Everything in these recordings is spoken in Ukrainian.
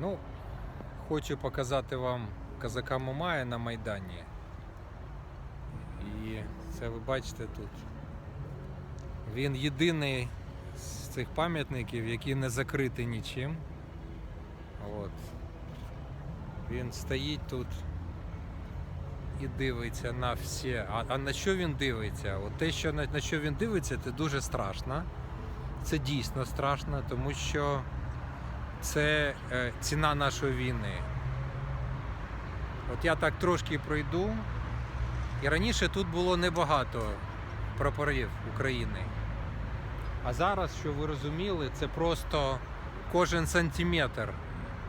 Ну, хочу показати вам казака Мамая на Майдані. І це ви бачите тут. Він єдиний з цих пам'ятників, який не закритий нічим. От. Він стоїть тут і дивиться на всі. А, а на що він дивиться? От те, що на, на що він дивиться, це дуже страшно. Це дійсно страшно, тому що це е, ціна нашої війни. От я так трошки пройду. І раніше тут було небагато прапорів України. А зараз, що ви розуміли, це просто кожен сантиметр,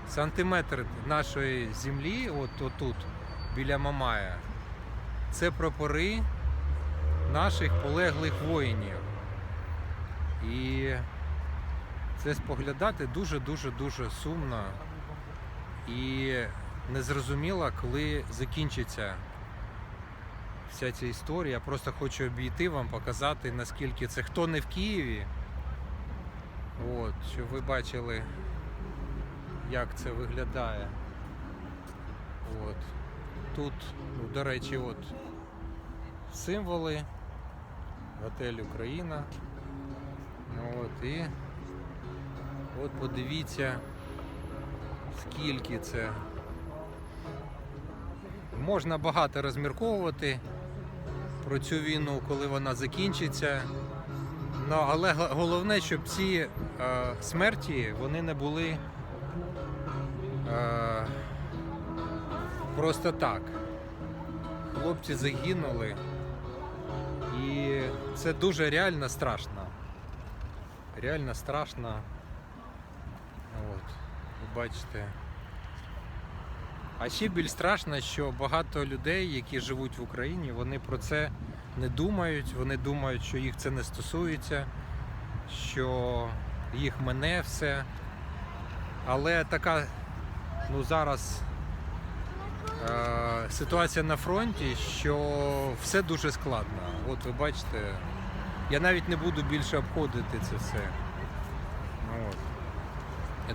сантиметр нашої землі, от отут, біля Мамая, це прапори наших полеглих воїнів. І це споглядати дуже-дуже дуже сумно і незрозуміло, коли закінчиться вся ця історія. Я просто хочу обійти вам, показати, наскільки це хто не в Києві. От, щоб ви бачили, як це виглядає. От. Тут, ну, до речі, от символи. Готель Україна. Ну, от, і от подивіться, скільки це. Можна багато розмірковувати про цю війну, коли вона закінчиться. Ну, але головне, щоб ці е, смерті вони не були е, просто так. Хлопці загинули. І це дуже реально страшно. Реально страшно. От, ви бачите. А ще більш страшно, що багато людей, які живуть в Україні, вони про це не думають. Вони думають, що їх це не стосується, що їх мене все. Але така ну, зараз е, ситуація на фронті, що все дуже складно. От ви бачите, я навіть не буду більше обходити це все. Ну, От.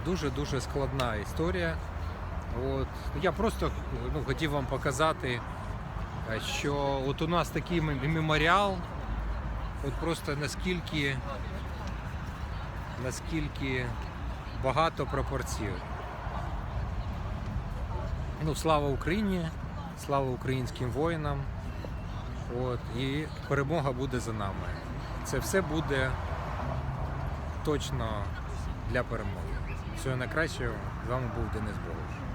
Дуже-дуже складна історія. От. Я просто ну, хотів вам показати, е, що от у нас такий меморіал, от просто наскільки, наскільки багато пропорцій. Ну, слава Україні, слава українським воїнам. От, і перемога буде за нами. Це все буде точно для перемоги. Всього найкращого. З вами був Денис Богуш.